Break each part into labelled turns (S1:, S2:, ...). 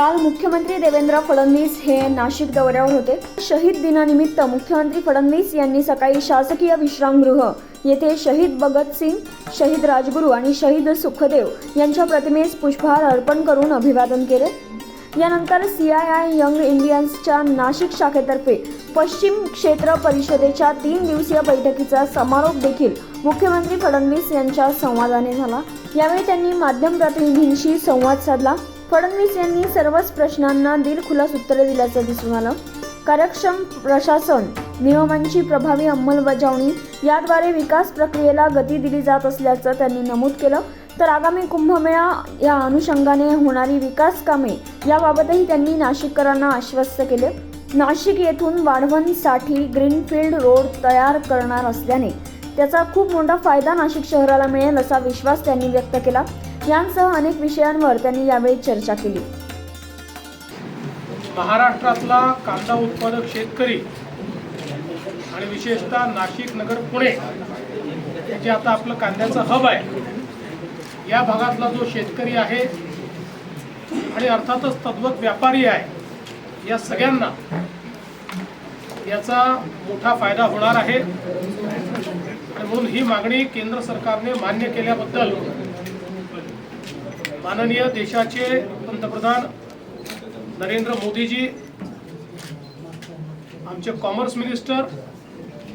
S1: काल मुख्यमंत्री देवेंद्र फडणवीस हे नाशिक दौऱ्यावर होते. शहीद दिनानिमित्त मुख्यमंत्री फडणवीस यांनी सकाळी शासकीय विश्रामगृह येथे शहीद भगतसिंग शहीद राजगुरू आणि शहीद सुखदेव यांच्या प्रतिमेस पुष्पहार अर्पण करून अभिवादन केले. यानंतर सी आय आय यंग इंडियन्सच्या नाशिक शाखेतर्फे पश्चिम क्षेत्र परिषदेच्या तीन दिवसीय बैठकीचा समारोप देखील मुख्यमंत्री फडणवीस यांच्या संवादाने झाला. यावेळी त्यांनी माध्यम प्रतिनिधींशी संवाद साधला. फडणवीस यांनी सर्वच प्रश्नांना दिलखुलास उत्तरे दिल्याचं दिसून आलं. कार्यक्षम प्रशासन नियमांची प्रभावी अंमलबजावणी याद्वारे विकास प्रक्रियेला गती दिली जात असल्याचं त्यांनी नमूद केलं. तर आगामी कुंभमेळा या अनुषंगाने होणारी विकास कामे याबाबतही त्यांनी नाशिककरांना आश्वस्त केले. नाशिक येथून वाढवणसाठी ग्रीनफील्ड रोड तयार करणार असल्याने त्याचा खूप मोठा फायदा नाशिक शहराला मिळेल असा विश्वास त्यांनी व्यक्त केला. यांसह अनेक विषयांवर त्यांनी यावेळी चर्चा केली.
S2: महाराष्ट्रातला कांदा उत्पादक शेतकरी आणि विशेषतः नाशिक नगर पुणे जे आता आपलं कांद्याचं हब आहे या भागातला जो शेतकरी आहे आणि अर्थातच तद्वत व्यापारी आहे या सगळ्यांना याचा मोठा फायदा होणार आहे. आणि म्हणून ही मागणी केंद्र सरकारने मान्य केल्याबद्दल माननीय देशाचे पंतप्रधान नरेंद्र मोदीजी आमचे कॉमर्स मिनिस्टर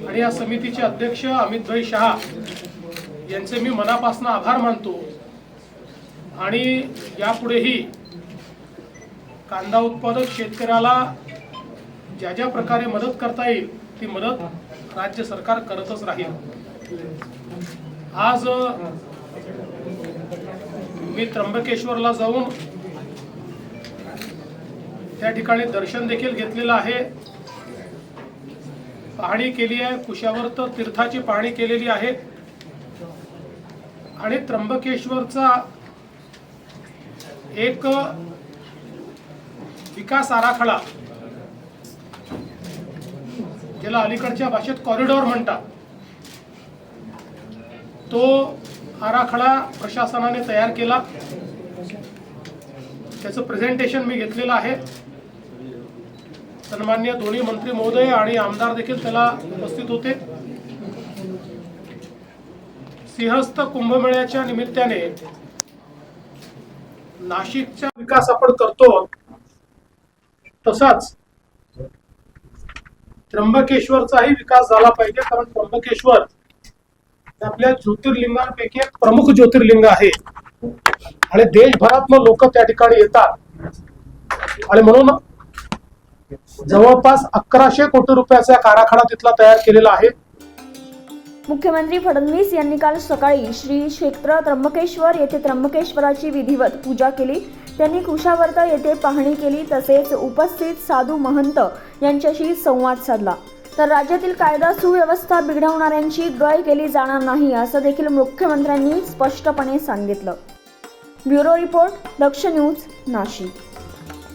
S2: आणि या समितीचे अध्यक्ष अमितभाई शहा यांचे मी मनापासून आभार मानतो. आणि यापुढेही कांदा उत्पादक शेतकऱ्याला ज्या ज्या प्रकारे मदत करता येईल ती मदत राज्य सरकार करतच राहील. आज मी त्र्यंबकेश्वरला जाऊन त्या ठिकाणी दर्शन देखील घेतलेलं आहे. पाहणी केली आहे. कुशावर्त तीर्थाची पाहणी केलेली आहे. आणि त्र्यंबकेश्वरचा एक विकास आराखडा ज्याला अलीकडच्या भाषेत कॉरिडॉर म्हणतात. तो आराखडा प्रशासनाने तयार केला. त्याचं प्रेझेंटेशन मी घेतलेलं आहे. सन्मान्य दोन्ही मंत्री महोदय आणि आमदार देखील त्याला उपस्थित होते. सिंहस्थ कुंभमेळ्याच्या निमित्ताने नाशिकचा विकास आपण करतो तसाच त्र्यंबकेश्वरचाही विकास झाला पाहिजे कारण त्र्यंबकेश्वर आपल्या ज्योतिर्लिंगांपैकी एक प्रमुख ज्योतिर्लिंग आहे. आणि देशभरातनं लोक त्या ठिकाणी येतात. आणि म्हणून जवळपास अकराशे कोटी रुपयाचा एक तिथला तयार केलेला आहे.
S1: मुख्यमंत्री फडणवीस यांनी काल सकाळी श्री क्षेत्र त्र्यंबकेश्वर येथे त्र्यंबकेश्वराची विधिवत पूजा केली. त्यांनी कुशावर्त येथे पाहणी केली. तसेच उपस्थित साधू महंत यांच्याशी संवाद साधला. तर राज्यातील कायदा सुव्यवस्था बिघडवणाऱ्यांची गय केली जाणार नाही असं देखील मुख्यमंत्र्यांनी स्पष्टपणे सांगितलं. Bureau report Daksh news Nashik.